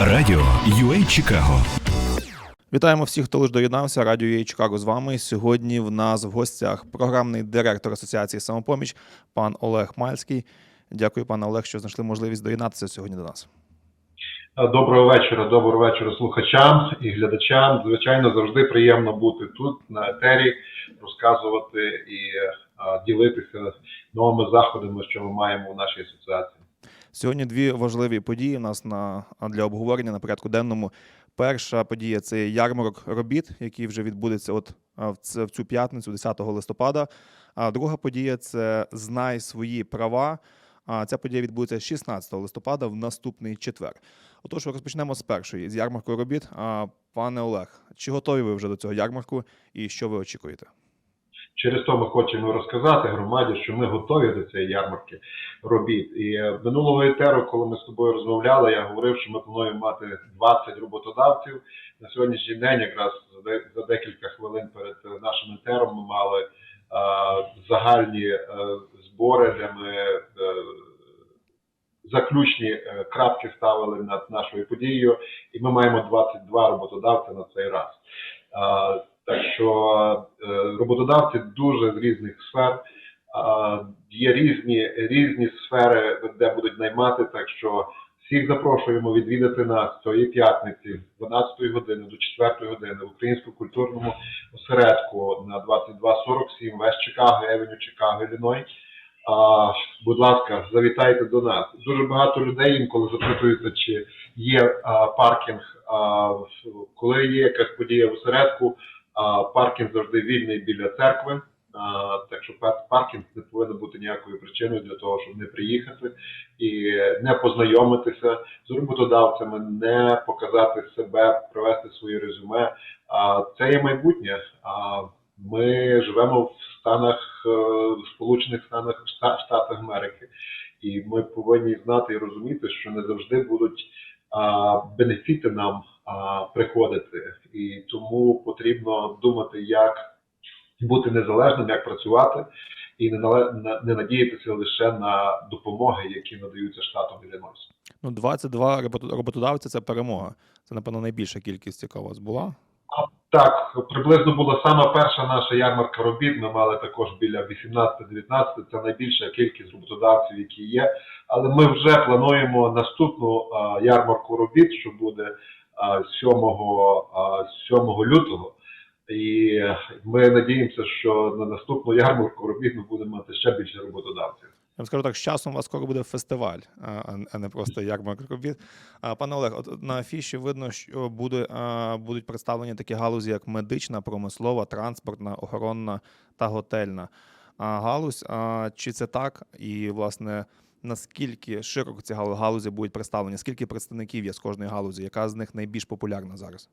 Радіо UA Чикаго Вітаємо всіх, хто лише доєднався. Радіо «Єй Чикаго з вами. Сьогодні в нас в гостях програмний директор Асоціації самопоміч пан Олег Мальський. Дякую, пане Олег, що знайшли можливість доєднатися сьогодні до нас. Доброго вечора, доброго вечора слухачам і глядачам. Звичайно, завжди приємно бути тут на етері, розказувати і ділитися новими заходами, що ми маємо в нашій асоціації. Сьогодні дві важливі події у нас на для обговорення на порядку денному. Перша подія це ярмарок робіт, який вже відбудеться от в цю п'ятницю, 10 листопада. А друга подія це знай свої права. А ця подія відбудеться 16 листопада в наступний четвер. Отож, розпочнемо з першої з ярмарку робіт. А, Пане Олег, чи готові ви вже до цього ярмарку і що ви очікуєте? Через то ми хочемо розказати громаді, що ми готові до цієї ярмарки робіт. І е, минулого етеру, коли ми з тобою розмовляли, я говорив, що ми плануємо мати 20 роботодавців. На сьогоднішній день, якраз за декілька хвилин перед е, нашим етером, ми мали е, загальні е, збори, де ми е, заключні крапки ставили над нашою подією, і ми маємо 22 роботодавця на цей раз. Е, так що е, роботодавці дуже з різних сфер. Є різні, різні сфери, де будуть наймати, так що всіх запрошуємо відвідати нас цієї п'ятниці з 12 години до 4 години в Українському культурному осередку на 2247 Вест Чикаго, Евеню Чикаго, Ілліной. А, будь ласка, завітайте до нас. Дуже багато людей інколи запитуються, чи є а, паркінг. А, коли є якась подія в осередку, паркінг завжди вільний біля церкви. Так що пар- паркінг не повинен бути ніякою причиною для того, щоб не приїхати і не познайомитися з роботодавцями, не показати себе, провести своє резюме. Це є майбутнє. Ми живемо в станах е, в Сполучених Шта- Штатах Америки, і ми повинні знати і розуміти, що не завжди будуть бенефіти нам приходити, і тому потрібно думати, як бути незалежним, як працювати, і не не надіятися лише на допомоги, які надаються штатом Іллінойс. Ну, 22 робот- роботодавця це перемога. Це, напевно, найбільша кількість, яка у вас була. Так, приблизно була сама перша наша ярмарка робіт. Ми мали також біля 18-19, це найбільша кількість роботодавців, які є. Але ми вже плануємо наступну а, ярмарку робіт, що буде 7, а, 7 лютого. І ми надіємося, що на наступну ярмарку робіт ми будемо мати ще більше роботодавців. Я вам скажу так, з часом у вас скоро буде фестиваль, а, не просто ярмарок робіт. Пане Олег, от на афіші видно, що буде, будуть представлені такі галузі, як медична, промислова, транспортна, охоронна та готельна а, галузь. Чи це так? І, власне, наскільки широко ці галузі будуть представлені? Скільки представників є з кожної галузі? Яка з них найбільш популярна зараз?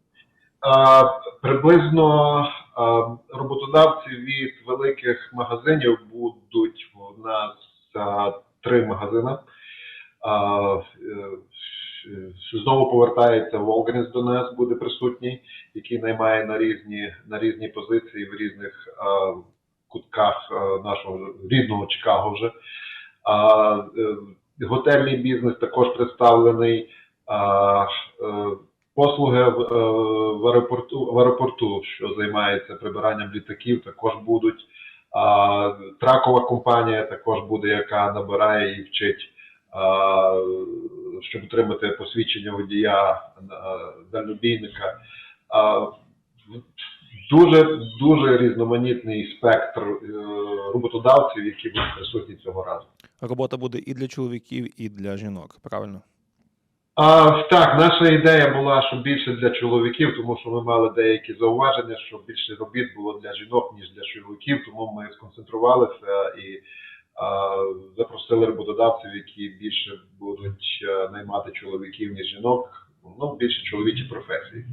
А, Приблизно а, роботодавці від великих магазинів будуть у нас а, три магазини. А, е, Знову повертається Волгрінс до нас, буде присутній, який наймає на різні, на різні позиції в різних а, кутках а, нашого рідного Чикаго вже. Е, Готельний бізнес також представлений. Е, Послуги в, е, в аеропорту в аеропорту, що займається прибиранням літаків, також будуть. Тракова компанія також буде, яка набирає і вчить, щоб отримати посвідчення водія дальнобійника. Дуже дуже різноманітний спектр роботодавців, які будуть присутні цього разу. Робота буде і для чоловіків, і для жінок, правильно? А, так, наша ідея була, що більше для чоловіків, тому що ми мали деякі зауваження, що більше робіт було для жінок, ніж для чоловіків, тому ми сконцентрувалися і а, запросили роботодавців, які більше будуть наймати чоловіків, ніж жінок, ну, більше чоловічі професії.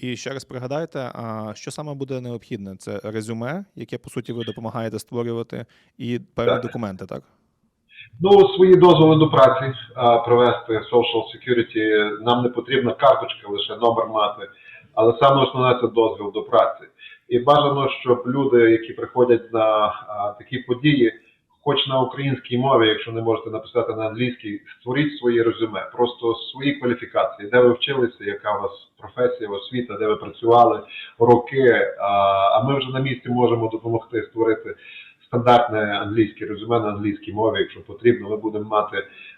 І ще раз пригадайте, а що саме буде необхідне? Це резюме, яке по суті ви допомагаєте створювати, і певні Так. документи, так? Ну, свої дозволи до праці а, провести Social Security. Нам не потрібна карточка, лише номер мати, але саме основне це дозвіл до праці. І бажано, щоб люди, які приходять на а, такі події, хоч на українській мові, якщо не можете написати на англійській, створіть своє резюме, просто свої кваліфікації, де ви вчилися, яка у вас професія, освіта, де ви працювали роки. А, а ми вже на місці можемо допомогти створити стандартне англійське резюме на англійській мові, якщо потрібно. Ми будемо мати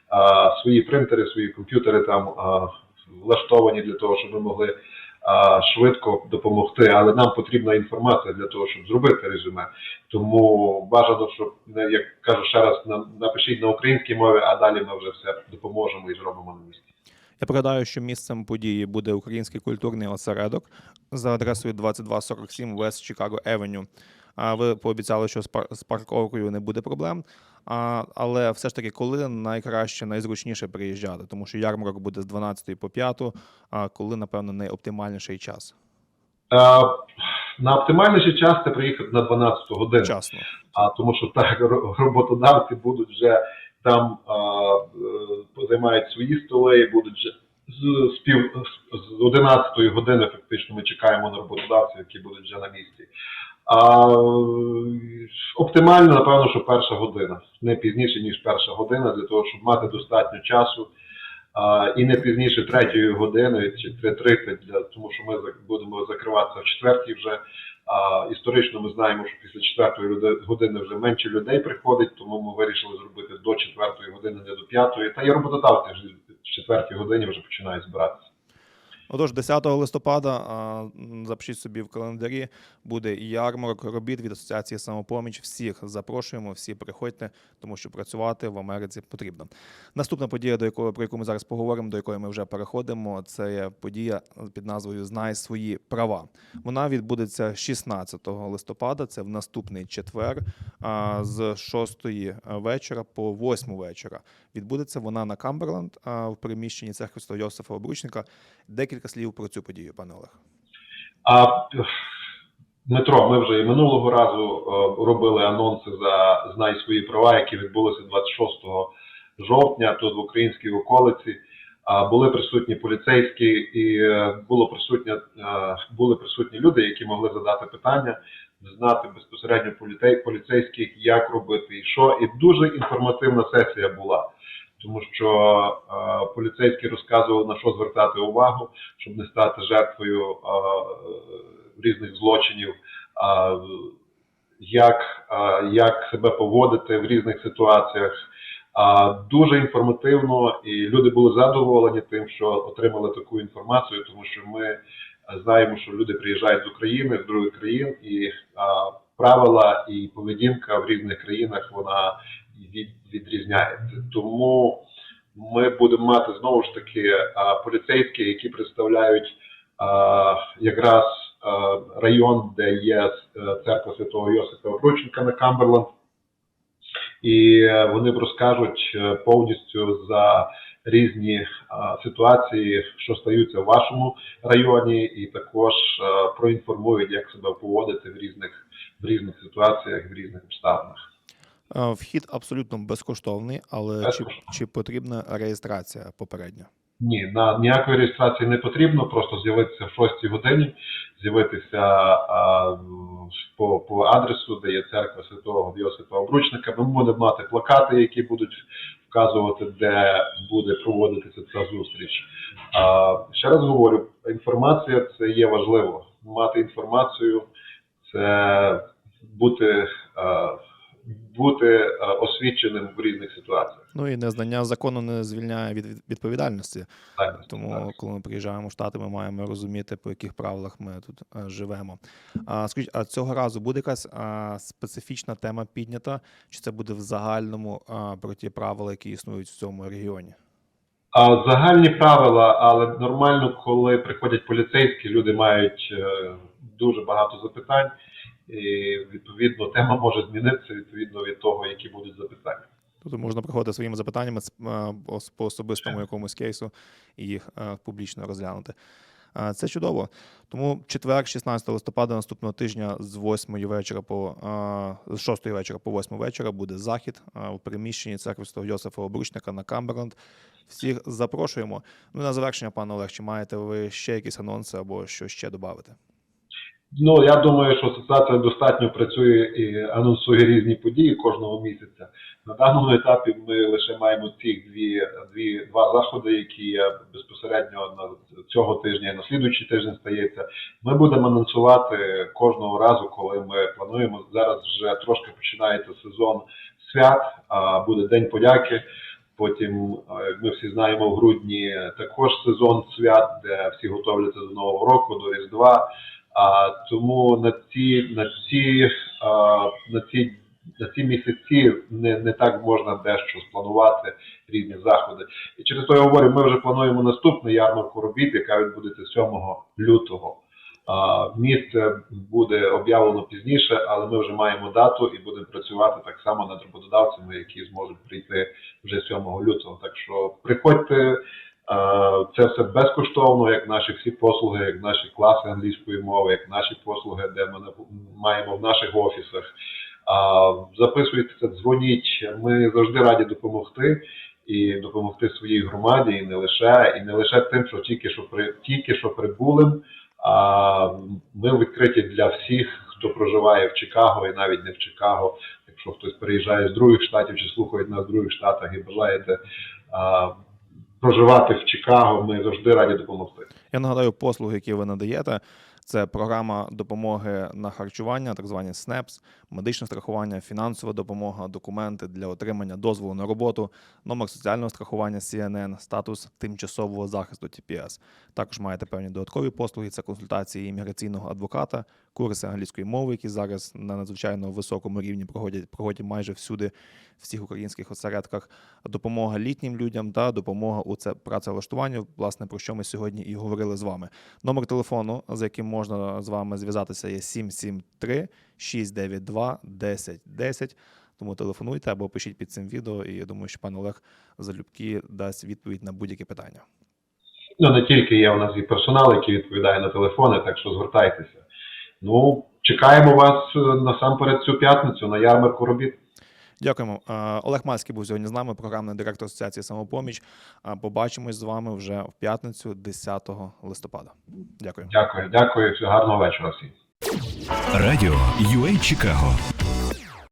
а, свої принтери, свої комп'ютери там а, влаштовані для того, щоб ми могли а, швидко допомогти. Але нам потрібна інформація для того, щоб зробити резюме. Тому бажано, щоб як кажу ще раз, на- напишіть на українській мові, а далі ми вже все допоможемо і зробимо на місці. Я пригадаю, що місцем події буде український культурний осередок за адресою 2247 West Chicago Avenue. А ви пообіцяли, що з пар- з парковкою не буде проблем. А, але все ж таки, коли найкраще, найзручніше приїжджати, тому що ярмарок буде з 12 по 5, а коли, напевно, найоптимальніший час. Е, на оптимальніший час це приїхати на 12 годину. Вчасно. А тому що так роботодавці будуть вже там а, е, займають свої столи, і будуть вже з, з пів з 11 години фактично ми чекаємо на роботодавців, які будуть вже на місці. А, оптимально, напевно, що перша година, не пізніше, ніж перша година, для того, щоб мати достатньо часу. А, і не пізніше третьої години чи 3.30, для тому що ми будемо закриватися в четвертій вже. А, історично ми знаємо, що після четвертої години вже менше людей приходить, тому ми вирішили зробити до четвертої години, не до п'ятої. Та й роботодавці вже в четвертій годині вже починають збиратися. Отож, 10 листопада запишіть собі в календарі, буде ярмарок робіт від асоціації самопоміч. Всіх запрошуємо, всі приходьте, тому що працювати в Америці потрібно. Наступна подія, до якої про яку ми зараз поговоримо, до якої ми вже переходимо, це є подія під назвою Знай свої права. Вона відбудеться 16 листопада. Це в наступний четвер, з 6 вечора по 8 вечора. Відбудеться вона на Камберленд в приміщенні церкви Святого Йосифа Обручника. Декілька слів про цю подію, пане Олег. А Дмитро, ми вже і минулого разу е, робили анонси за Знай свої права, які відбулися 26 жовтня тут в українській околиці. Були присутні поліцейські, і е, було присутня, е, були присутні люди, які могли задати питання, знати безпосередньо поліцей, поліцейських, як робити і що. І дуже інформативна сесія була. Тому що е, поліцейські розказували на що звертати увагу, щоб не стати жертвою е, різних злочинів, е, як, е, як себе поводити в різних ситуаціях. А, Дуже інформативно, і люди були задоволені тим, що отримали таку інформацію, тому що ми е, знаємо, що люди приїжджають з України, з других країн, і а, правила і поведінка в різних країнах вона від, відрізняється. Тому ми будемо мати знову ж таки поліцейські, які представляють якраз район, де є е, церква Святого Йосифа Обрученка на Камберленд. І е, вони розкажуть е, повністю за різні ситуації, що стаються в вашому районі, і також е, проінформують, як себе поводити в різних в різних ситуаціях, в різних обставинах. Е, Вхід абсолютно безкоштовний, але чи, чи потрібна реєстрація попередня? Ні, на ніякої реєстрації не потрібно, просто з'явитися в 6 годині, з'явитися а, по, по адресу, де є церква Святого Йосифа Обручника. Ми будемо мати плакати, які будуть вказувати, де буде проводитися ця зустріч. А, ще раз говорю, інформація це є важливо. Мати інформацію це бути, а, бути освіченим в різних ситуаціях. Ну і незнання закону не звільняє від від- відповідальності. Так, Тому, так. коли ми приїжджаємо в Штати, ми маємо розуміти, по яких правилах ми тут е, живемо. А скажіть, а цього разу буде якась а, специфічна тема піднята, чи це буде в загальному а, про ті правила, які існують в цьому регіоні? А загальні правила, але нормально, коли приходять поліцейські, люди мають е, дуже багато запитань, і відповідно тема може змінитися відповідно від того, які будуть запитання. Тобто можна приходити своїми запитаннями з- по особистому якомусь кейсу і їх публічно розглянути. Це чудово. Тому четвер, 16 листопада наступного тижня з 8 вечора по з 6 вечора по 8 вечора буде захід у приміщенні церкви Святого Йосифа Обручника на Камберленд. Всіх запрошуємо. Ну і на завершення, пане Олег, чи маєте ви ще якісь анонси або що ще додати? Ну, я думаю, що асоціація достатньо працює і анонсує різні події кожного місяця. На даному етапі ми лише маємо ці дві, дві два заходи, які безпосередньо на цього тижня і на слідуючий тиждень стається. Ми будемо анонсувати кожного разу, коли ми плануємо. Зараз вже трошки починається сезон свят, а буде День подяки. Потім, е, як ми всі знаємо, в грудні також сезон свят, де всі готовляться до Нового року, до Різдва. А тому на ці на ці на ці на ці місяці не, не так можна дещо спланувати різні заходи. І через то я говорю, ми вже плануємо наступну ярмарку робіт, яка відбудеться 7 лютого. Місце буде об'явлено пізніше, але ми вже маємо дату і будемо працювати так само над роботодавцями, які зможуть прийти вже 7 лютого. Так що приходьте. Це все безкоштовно, як наші всі послуги, як наші класи англійської мови, як наші послуги, де ми маємо в наших офісах. Записуйтеся, дзвоніть. Ми завжди раді допомогти і допомогти своїй громаді, і не лише, і не лише тим, що тільки що при тільки що прибулим. А ми відкриті для всіх, хто проживає в Чикаго і навіть не в Чикаго. Якщо хтось переїжджає з других штатів чи слухає нас в других штатах і бажаєте проживати в Чикаго, ми завжди раді допомогти. Я нагадаю, послуги, які ви надаєте, це програма допомоги на харчування, так звані СНЕПС, медичне страхування, фінансова допомога, документи для отримання дозволу на роботу, номер соціального страхування CNN, статус тимчасового захисту TPS. Також маєте певні додаткові послуги, це консультації імміграційного адвоката, курси англійської мови, які зараз на надзвичайно високому рівні проходять, проходять майже всюди, в всіх українських осередках, допомога літнім людям та допомога у це працевлаштуванню, власне, про що ми сьогодні і говорили з вами. Номер телефону, за яким можна з вами зв'язатися, є 773 692 1010. Тому телефонуйте або пишіть під цим відео, і я думаю, що пан Олег залюбки дасть відповідь на будь-яке питання. Ну не тільки є у нас і персонал, який відповідає на телефони, так що звертайтеся. Ну, чекаємо вас е, насамперед цю п'ятницю на ярмарку робіт. Дякуємо. Е, Олег Мальський був сьогодні з нами, програмний директор Асоціації самопоміч. Е, Побачимось з вами вже в п'ятницю, 10 листопада. Дякую. Дякую, дякую, всього гарного вечора всім. Радіо UA Чикаго